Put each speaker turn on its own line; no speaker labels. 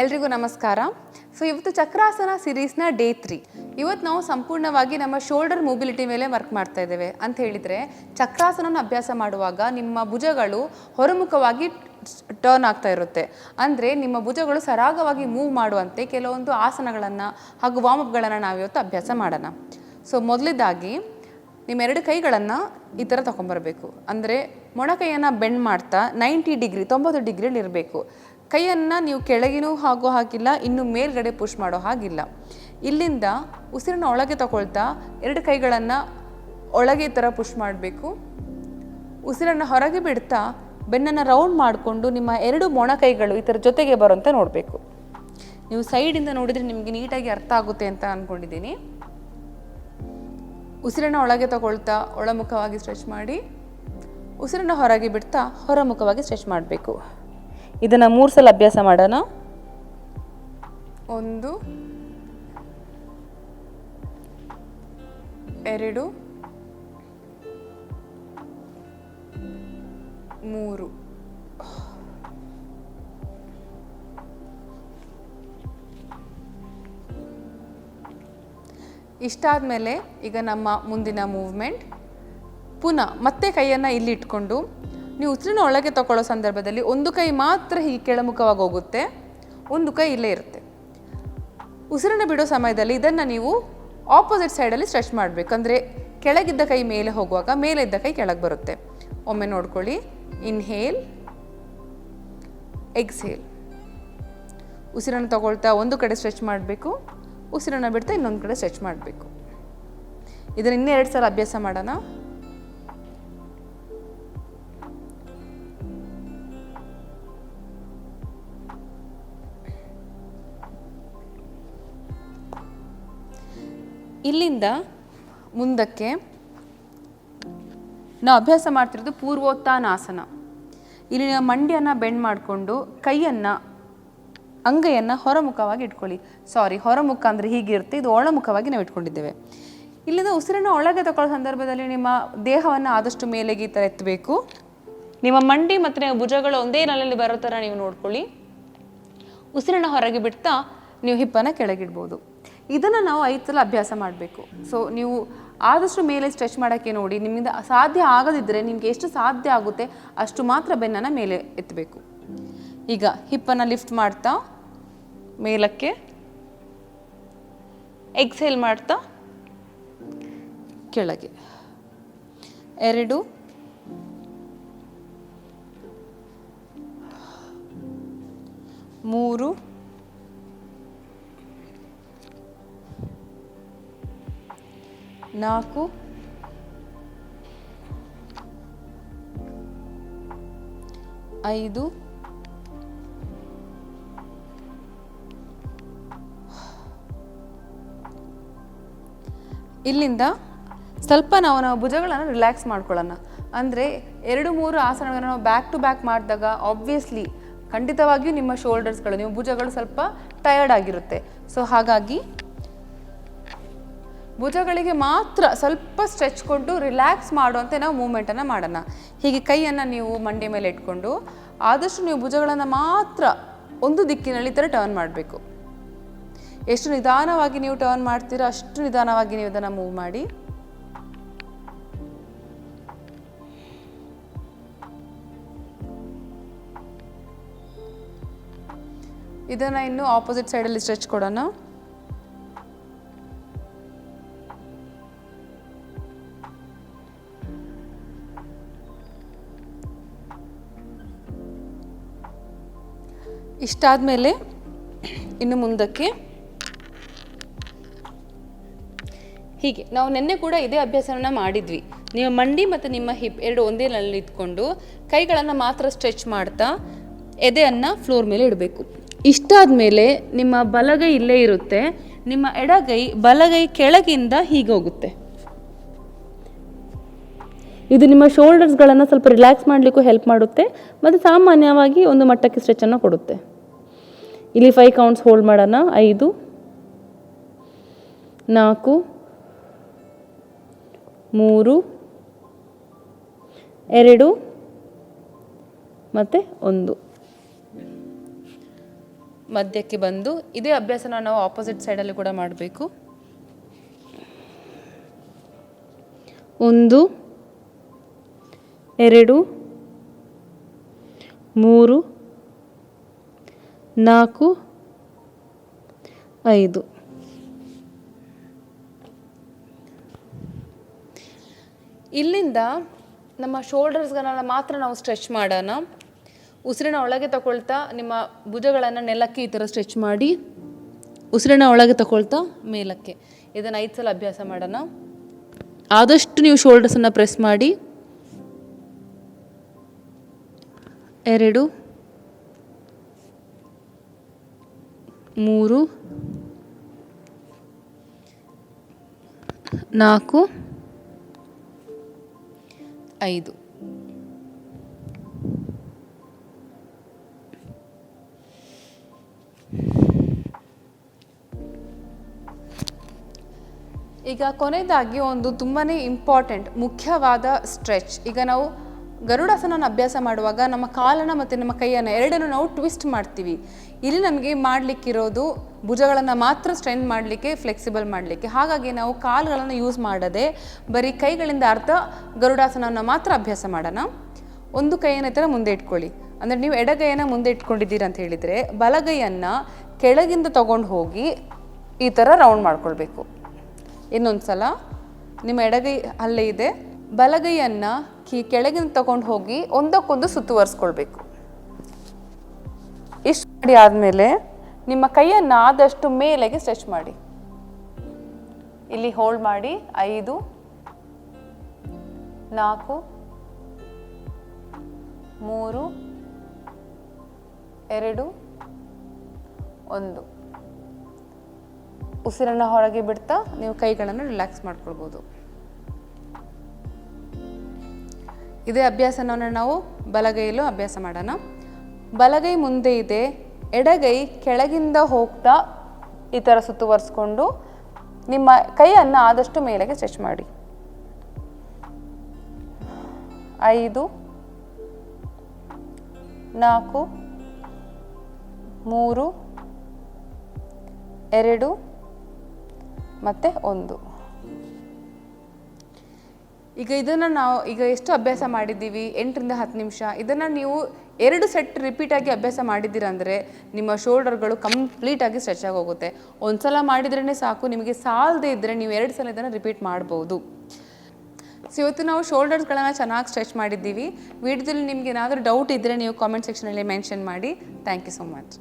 ಎಲ್ರಿಗೂ ನಮಸ್ಕಾರ. ಸೊ ಇವತ್ತು ಚಕ್ರಾಸನ ಸಿರೀಸ್ನ ಡೇ ತ್ರೀ. ಇವತ್ತು ನಾವು ಸಂಪೂರ್ಣವಾಗಿ ನಮ್ಮ ಶೋಲ್ಡರ್ ಮೊಬಿಲಿಟಿ ಮೇಲೆ ವರ್ಕ್ ಮಾಡ್ತಾ ಇದ್ದೇವೆ. ಅಂತ ಹೇಳಿದರೆ, ಚಕ್ರಾಸನನ ಅಭ್ಯಾಸ ಮಾಡುವಾಗ ನಿಮ್ಮ ಭುಜಗಳು ಹೊರಮುಖವಾಗಿ ಟರ್ನ್ ಆಗ್ತಾ ಇರುತ್ತೆ. ಅಂದರೆ ನಿಮ್ಮ ಭುಜಗಳು ಸರಾಗವಾಗಿ ಮೂವ್ ಮಾಡುವಂತೆ ಕೆಲವೊಂದು ಆಸನಗಳನ್ನು ಹಾಗೂ ವಾರ್ಮಪ್ಗಳನ್ನು ನಾವಿವತ್ತು ಅಭ್ಯಾಸ ಮಾಡೋಣ. ಸೊ ನಿಮ್ಮ ಎರಡು ಕೈಗಳನ್ನು ಈ ಥರ ತೊಗೊಂಬರ್ಬೇಕು ಅಂದರೆ ಮೊಣಕೈಯನ್ನು ಬೆಂಡ್ ಮಾಡ್ತಾ ನೈಂಟಿ ಡಿಗ್ರಿ ತೊಂಬತ್ತು ಡಿಗ್ರಿಯಲ್ಲಿ ಇರಬೇಕು. ಕೈಯನ್ನು ನೀವು ಕೆಳಗಿನೂ ಹಾಗೋ ಹಾಗಿಲ್ಲ, ಇನ್ನು ಮೇಲ್ಗಡೆ ಪುಷ್ ಮಾಡೋ ಹಾಗಿಲ್ಲ. ಇಲ್ಲಿಂದ ಉಸಿರನ್ನ ಒಳಗೆ ತಗೊಳ್ತಾ ಎರಡು ಕೈಗಳನ್ನು ಒಳಗೆ ಥರ ಪುಷ್ ಮಾಡಬೇಕು. ಉಸಿರನ್ನು ಹೊರಗೆ ಬಿಡ್ತಾ ಬೆನ್ನನ್ನು ರೌಂಡ್ ಮಾಡಿಕೊಂಡು ನಿಮ್ಮ ಎರಡು ಮೊಣಕೈಗಳು ಈ ಥರ ಜೊತೆಗೆ ಬರೋಂತ ನೋಡಬೇಕು. ನೀವು ಸೈಡಿಂದ ನೋಡಿದರೆ ನಿಮಗೆ ನೀಟಾಗಿ ಅರ್ಥ ಆಗುತ್ತೆ ಅಂತ ಅಂದ್ಕೊಂಡಿದ್ದೀನಿ ಉಸಿರನ್ನು ಒಳಗೆ ತಗೊಳ್ತಾ ಒಳಮುಖವಾಗಿ ಸ್ಟ್ರೆಚ್ ಮಾಡಿ, ಉಸಿರನ್ನು ಹೊರಗೆ ಬಿಡ್ತಾ ಹೊರಮುಖವಾಗಿ ಸ್ಟ್ರೆಚ್ ಮಾಡಬೇಕು. ಇದನ್ನು ಮೂರು ಸಲ ಅಭ್ಯಾಸ ಮಾಡೋಣ. ಒಂದು, ಎರಡು, ಮೂರು. ಇಷ್ಟಾದಮೇಲೆ ಈಗ ನಮ್ಮ ಮುಂದಿನ ಮೂವ್ಮೆಂಟ್ ಪುನಃ ಮತ್ತೆ ಕೈಯನ್ನು ಇಲ್ಲಿ ಇಟ್ಕೊಂಡು ನೀವು ಉಸಿರಿನ ಒಳಗೆ ತಗೊಳ್ಳೋ ಸಂದರ್ಭದಲ್ಲಿ ಒಂದು ಕೈ ಮಾತ್ರ ಹೀಗೆ ಕೆಳಮುಖವಾಗಿ ಹೋಗುತ್ತೆ, ಒಂದು ಕೈ ಇಲ್ಲೇ ಇರುತ್ತೆ. ಉಸಿರನ್ನು ಬಿಡೋ ಸಮಯದಲ್ಲಿ ಇದನ್ನು ನೀವು ಆಪೋಸಿಟ್ ಸೈಡಲ್ಲಿ ಸ್ಟ್ರೆಚ್ ಮಾಡಬೇಕು. ಅಂದರೆ ಕೆಳಗಿದ್ದ ಕೈ ಮೇಲೆ ಹೋಗುವಾಗ ಮೇಲೆ ಇದ್ದ ಕೈ ಕೆಳಗೆ ಬರುತ್ತೆ. ಒಮ್ಮೆ ನೋಡ್ಕೊಳ್ಳಿ. ಇನ್ಹೇಲ್ ಎಕ್ಸ್ಹೇಲ್ ಉಸಿರನ್ನು ತಗೊಳ್ತಾ ಒಂದು ಕಡೆ ಸ್ಟ್ರೆಚ್ ಮಾಡಬೇಕು, ಉಸಿರನ್ನು ಬಿಡ್ತಾ ಇನ್ನೊಂದು ಕಡೆ ಸ್ಟ್ರೆಚ್ ಮಾಡಬೇಕು. ಇದನ್ನು ಇನ್ನೆರಡು ಸಲ ಅಭ್ಯಾಸ ಮಾಡೋಣ. ಇಲ್ಲಿಂದ ಮುಂದಕ್ಕೆ ನಾವು ಅಭ್ಯಾಸ ಮಾಡ್ತಿರೋದು ಪೂರ್ವೋತ್ಥಾನಾಸನ ಇಲ್ಲಿ ನಾವು ಮಂಡಿಯನ್ನು ಬೆಂಡ್ ಮಾಡಿಕೊಂಡು ಕೈಯನ್ನು, ಅಂಗೈಯನ್ನು ಹೊರಮುಖವಾಗಿ ಇಟ್ಕೊಳ್ಳಿ. ಸಾರಿ ಹೊರಮುಖ ಅಂದರೆ ಹೀಗಿರುತ್ತೆ, ಇದು ಒಳಮುಖವಾಗಿ ನಾವು ಇಟ್ಕೊಂಡಿದ್ದೇವೆ. ಇಲ್ಲಿಂದ ಉಸಿರನ್ನು ಒಳಗೆ ತಗೊಳ್ಳೋ ಸಂದರ್ಭದಲ್ಲಿ ನಿಮ್ಮ ದೇಹವನ್ನು ಆದಷ್ಟು ಮೇಲೆಗೆ ಈ ಥರ ಎತ್ತಬೇಕು. ನಿಮ್ಮ ಮಂಡಿ ಮತ್ತು ನಿಮ್ಮ ಭುಜಗಳು ಒಂದೇ ನೆಲಲ್ಲಿ ಬರೋ ಥರ ನೀವು ನೋಡ್ಕೊಳ್ಳಿ. ಉಸಿರನ್ನು ಹೊರಗೆ ಬಿಡ್ತಾ ನೀವು ಹಿಪ್ಪನ್ನು ಕೆಳಗಿಡ್ಬೋದು ಇದನ್ನು ನಾವು ಐದು ಸಲ ಅಭ್ಯಾಸ ಮಾಡಬೇಕು. ಸೊ ನೀವು ಆದಷ್ಟು ಮೇಲೆ ಸ್ಟ್ರೆಚ್ ಮಾಡೋಕ್ಕೆ ನೋಡಿ, ನಿಮ್ಮಿಂದ ಸಾಧ್ಯ ಆಗದಿದ್ದರೆ ನಿಮಗೆ ಎಷ್ಟು ಸಾಧ್ಯ ಆಗುತ್ತೆ ಅಷ್ಟು ಮಾತ್ರ ಬೆನ್ನನ್ನು ಮೇಲೆ ಎತ್ತಬೇಕು. ಈಗ ಹಿಪ್ಪನ್ನು ಲಿಫ್ಟ್ ಮಾಡ್ತಾ, ಮೇಲಕ್ಕೆ ಎಕ್ಸೇಲ್ ಮಾಡ್ತಾ, ಕೆಳಗೆ. ಎರಡು, ಮೂರು ನಾಲ್ಕು. ಐದು. ಇಲ್ಲಿಂದ ಸ್ವಲ್ಪ ನಾವು ನಾವು ಭುಜಗಳನ್ನು ರಿಲ್ಯಾಕ್ಸ್ ಮಾಡ್ಕೊಳ್ಳೋಣ. ಅಂದರೆ ಎರಡು ಮೂರು ಆಸನಗಳನ್ನು ನಾವು ಬ್ಯಾಕ್ ಟು ಬ್ಯಾಕ್ ಮಾಡಿದಾಗ ಆಬ್ವಿಯಸ್ಲಿ ಖಂಡಿತವಾಗಿಯೂ ನಿಮ್ಮ ಶೋಲ್ಡರ್ಸ್ಗಳು ನಿಮ್ಮ ಭುಜಗಳು ಸ್ವಲ್ಪ ಟಯರ್ಡ್ ಆಗಿರುತ್ತೆ. ಸೊ ಹಾಗಾಗಿ ಭುಜಗಳಿಗೆ ಮಾತ್ರ ಸ್ವಲ್ಪ ಸ್ಟ್ರೆಚ್ ಕೊಟ್ಟು ರಿಲ್ಯಾಕ್ಸ್ ಮಾಡುವಂತೆ ನಾವು ಮೂಮೆಂಟನ್ನು ಮಾಡೋಣ. ಹೀಗೆ ಕೈಯನ್ನು ನೀವು ಮಂಡಿ ಮೇಲೆ ಇಟ್ಕೊಂಡು ಆದಷ್ಟು ನೀವು ಭುಜಗಳನ್ನು ಮಾತ್ರ ಒಂದು ದಿಕ್ಕಿನಲ್ಲಿ ಈ ಥರ ಟರ್ನ್ ಮಾಡಬೇಕು. ಎಷ್ಟು ನಿಧಾನವಾಗಿ ನೀವು ಟರ್ನ್ ಮಾಡ್ತೀರೋ ಅಷ್ಟು ನಿಧಾನವಾಗಿ ನೀವು ಇದನ್ನು ಮೂವ್ ಮಾಡಿ. ಇದನ್ನು ಇನ್ನು ಆಪೋಸಿಟ್ ಸೈಡಲ್ಲಿ ಸ್ಟ್ರೆಚ್ ಕೊಡೋಣ. ಇಷ್ಟಾದಮೇಲೆ ಇನ್ನು ಮುಂದಕ್ಕೆ ಹೀಗೆ, ನಾವು ನಿನ್ನೆ ಕೂಡ ಇದೇ ಅಭ್ಯಾಸವನ್ನು ಮಾಡಿದ್ವಿ. ನೀವು ಮಂಡಿ ಮತ್ತು ನಿಮ್ಮ ಹಿಪ್ ಎರಡು ಒಂದೇ ನಲ್ಲಿ ಇಟ್ಕೊಂಡು ಕೈಗಳನ್ನು ಮಾತ್ರ ಸ್ಟ್ರೆಚ್ ಮಾಡ್ತಾ ಎದೆಯನ್ನು ಫ್ಲೋರ್ ಮೇಲೆ ಇಡಬೇಕು. ಇಷ್ಟಾದ ಮೇಲೆ ನಿಮ್ಮ ಬಲಗೈ ಇಲ್ಲೇ ಇರುತ್ತೆ. ನಿಮ್ಮ ಎಡಗೈ, ಬಲಗೈ ಕೆಳಗಿಂದ ಹೀಗೆ ಹೋಗುತ್ತೆ. ಇದು ನಿಮ್ಮ ಶೋಲ್ಡರ್ಸ್ಗಳನ್ನು ಸ್ವಲ್ಪ ರಿಲ್ಯಾಕ್ಸ್ ಮಾಡಲಿಕ್ಕೂ ಹೆಲ್ಪ್ ಮಾಡುತ್ತೆ. ಮತ್ತು ಸಾಮಾನ್ಯವಾಗಿ ಒಂದು ಮಟ್ಟಕ್ಕೆ ಸ್ಟ್ರೆಚನ್ನು ಕೊಡುತ್ತೆ. ಇಲ್ಲಿ ಫೈವ್ ಕೌಂಟ್ಸ್ ಹೋಲ್ಡ್ ಮಾಡೋಣ. ಐದು ನಾಲ್ಕು ಮೂರು ಎರಡು ಮತ್ತು ಒಂದು. ಮಧ್ಯಕ್ಕೆ ಬಂದು ಇದೇ ಅಭ್ಯಾಸನ ನಾವು ಆಪೋಸಿಟ್ ಸೈಡಲ್ಲಿ ಕೂಡ ಮಾಡಬೇಕು. ಒಂದು ಎರಡು ಮೂರು ನಾಲ್ಕು, ಐದು. ಇಲ್ಲಿಂದ ನಮ್ಮ ಶೋಲ್ಡರ್ಸ್ಗಳನ್ನ ಮಾತ್ರ ನಾವು ಸ್ಟ್ರೆಚ್ ಮಾಡೋಣ. ಉಸಿರಿನ ಒಳಗೆ ತಗೊಳ್ತಾ ನಿಮ್ಮ ಭುಜಗಳನ್ನು ನೆಲಕ್ಕೆ ಈ ಥರ ಸ್ಟ್ರೆಚ್ ಮಾಡಿ. ಉಸಿರಿನ ಒಳಗೆ ತಗೊಳ್ತಾ ಮೇಲಕ್ಕೆ. ಇದನ್ನು ಐದು ಸಲ ಅಭ್ಯಾಸ ಮಾಡೋಣ. ಆದಷ್ಟು ನೀವು ಶೋಲ್ಡರ್ಸನ್ನು ಪ್ರೆಸ್ ಮಾಡಿ. ಎರಡು ಮೂರು ನಾಲ್ಕು ಐದು. ಈಗ ಕೊನೆಯದಾಗಿ ಒಂದು ತುಂಬಾ ಇಂಪಾರ್ಟೆಂಟ್ ಮುಖ್ಯವಾದ ಸ್ಟ್ರೆಚ್ ಈಗ ನಾವು ಗರುಡಾಸನ ಅಭ್ಯಾಸ ಮಾಡುವಾಗ ನಮ್ಮ ಕಾಲನ್ನು ಮತ್ತು ನಮ್ಮ ಕೈಯನ್ನು ಎರಡನ್ನು ನಾವು ಟ್ವಿಸ್ಟ್ ಮಾಡ್ತೀವಿ. ಇಲ್ಲಿ ನಮಗೆ ಮಾಡಲಿಕ್ಕಿರೋದು ಭುಜಗಳನ್ನು ಮಾತ್ರ ಸ್ಟ್ರೆಂತ್ ಮಾಡಲಿಕ್ಕೆ ಫ್ಲೆಕ್ಸಿಬಲ್ ಮಾಡಲಿಕ್ಕೆ. ಹಾಗಾಗಿ ನಾವು ಕಾಲುಗಳನ್ನು ಯೂಸ್ ಮಾಡದೆ ಬರೀ ಕೈಗಳಿಂದ ಅರ್ಥ ಗರುಡಾಸನವನ್ನು ಮಾತ್ರ ಅಭ್ಯಾಸ ಮಾಡೋಣ. ಒಂದು ಕೈಯನ್ನು ಥರ ಮುಂದೆ ಇಟ್ಕೊಳ್ಳಿ. ಅಂದರೆ ನೀವು ಎಡಗೈಯನ್ನು ಮುಂದೆ ಇಟ್ಕೊಂಡಿದ್ದೀರ ಅಂತ ಹೇಳಿದರೆ ಬಲಗೈಯನ್ನು ಕೆಳಗಿಂದ ತಗೊಂಡು ಹೋಗಿ ಈ ಥರ ರೌಂಡ್ ಮಾಡ್ಕೊಳ್ಬೇಕು. ಇನ್ನೊಂದು ಸಲ ನಿಮ್ಮ ಎಡಗೈ ಅಲ್ಲೇ ಇದೆ. ಬಲಗೈಯನ್ನು ಕಿ ಕೆಳಗಿಂದ ತಗೊಂಡು ಹೋಗಿ ಒಂದಕ್ಕೊಂದು ಸುತ್ತುವರಿಸ್ಕೊಳ್ಬೇಕು. ಇಷ್ಟು ಮಾಡಿ ಆದಮೇಲೆ ನಿಮ್ಮ ಕೈಯನ್ನು ಆದಷ್ಟು ಮೇಲೆಗೆ ಸ್ಟ್ರೆಚ್ ಮಾಡಿ. ಇಲ್ಲಿ ಹೋಲ್ಡ್ ಮಾಡಿ, ಐದು, ನಾಲ್ಕು, ಮೂರು, ಎರಡು, ಒಂದು. ಉಸಿರನ್ನು ಹೊರಗೆ ಬಿಡ್ತಾ ನೀವು ಕೈಗಳನ್ನು ರಿಲ್ಯಾಕ್ಸ್ ಮಾಡ್ಕೊಳ್ಬೋದು. ಇದೇ ಅಭ್ಯಾಸನ ನಾವು ಬಲಗೈಯಲ್ಲೂ ಅಭ್ಯಾಸ ಮಾಡೋಣ. ಬಲಗೈ ಮುಂದೆ ಇದೆ, ಎಡಗೈ ಕೆಳಗಿಂದ ಹೋಗ್ತಾ ಈ ಥರ ಸುತ್ತುವರಿಸ್ಕೊಂಡು ನಿಮ್ಮ ಕೈಯನ್ನು ಆದಷ್ಟು ಮೇಲೆಗೆ ಸ್ಟ್ರೆಚ್ ಮಾಡಿ. ಐದು, ನಾಲ್ಕು, ಮೂರು, ಎರಡು, ಮತ್ತು ಒಂದು. ಈಗ ಇದನ್ನು ನಾವು ಈಗ ಎಷ್ಟು ಅಭ್ಯಾಸ ಮಾಡಿದ್ದೀವಿ? ಎಂಟರಿಂದ ಹತ್ತು ನಿಮಿಷ. ಇದನ್ನು ನೀವು ಎರಡು ಸೆಟ್ ರಿಪೀಟಾಗಿ ಅಭ್ಯಾಸ ಮಾಡಿದ್ದೀರಂದರೆ ನಿಮ್ಮ ಶೋಲ್ಡರ್ಗಳು ಕಂಪ್ಲೀಟಾಗಿ ಸ್ಟ್ರೆಚ್ ಆಗಿ ಹೋಗುತ್ತೆ. ಒಂದು ಸಲ ಮಾಡಿದ್ರೇ ಸಾಕು, ನಿಮಗೆ ಸಾಲದೇ ಇದ್ದರೆ ನೀವು ಎರಡು ಸಲ ಇದನ್ನು ರಿಪೀಟ್ ಮಾಡ್ಬೋದು. ಸೊ ಇವತ್ತು ನಾವು ಶೋಲ್ಡರ್ಸ್ಗಳನ್ನು ಚೆನ್ನಾಗಿ ಸ್ಟ್ರೆಚ್ ಮಾಡಿದ್ದೀವಿ. ವಿಡಿಯೋದಲ್ಲಿ ನಿಮ್ಗೆ ಏನಾದರೂ ಡೌಟ್ ಇದ್ದರೆ ನೀವು ಕಾಮೆಂಟ್ ಸೆಕ್ಷನಲ್ಲಿ ಮೆನ್ಷನ್ ಮಾಡಿ. Thank you so much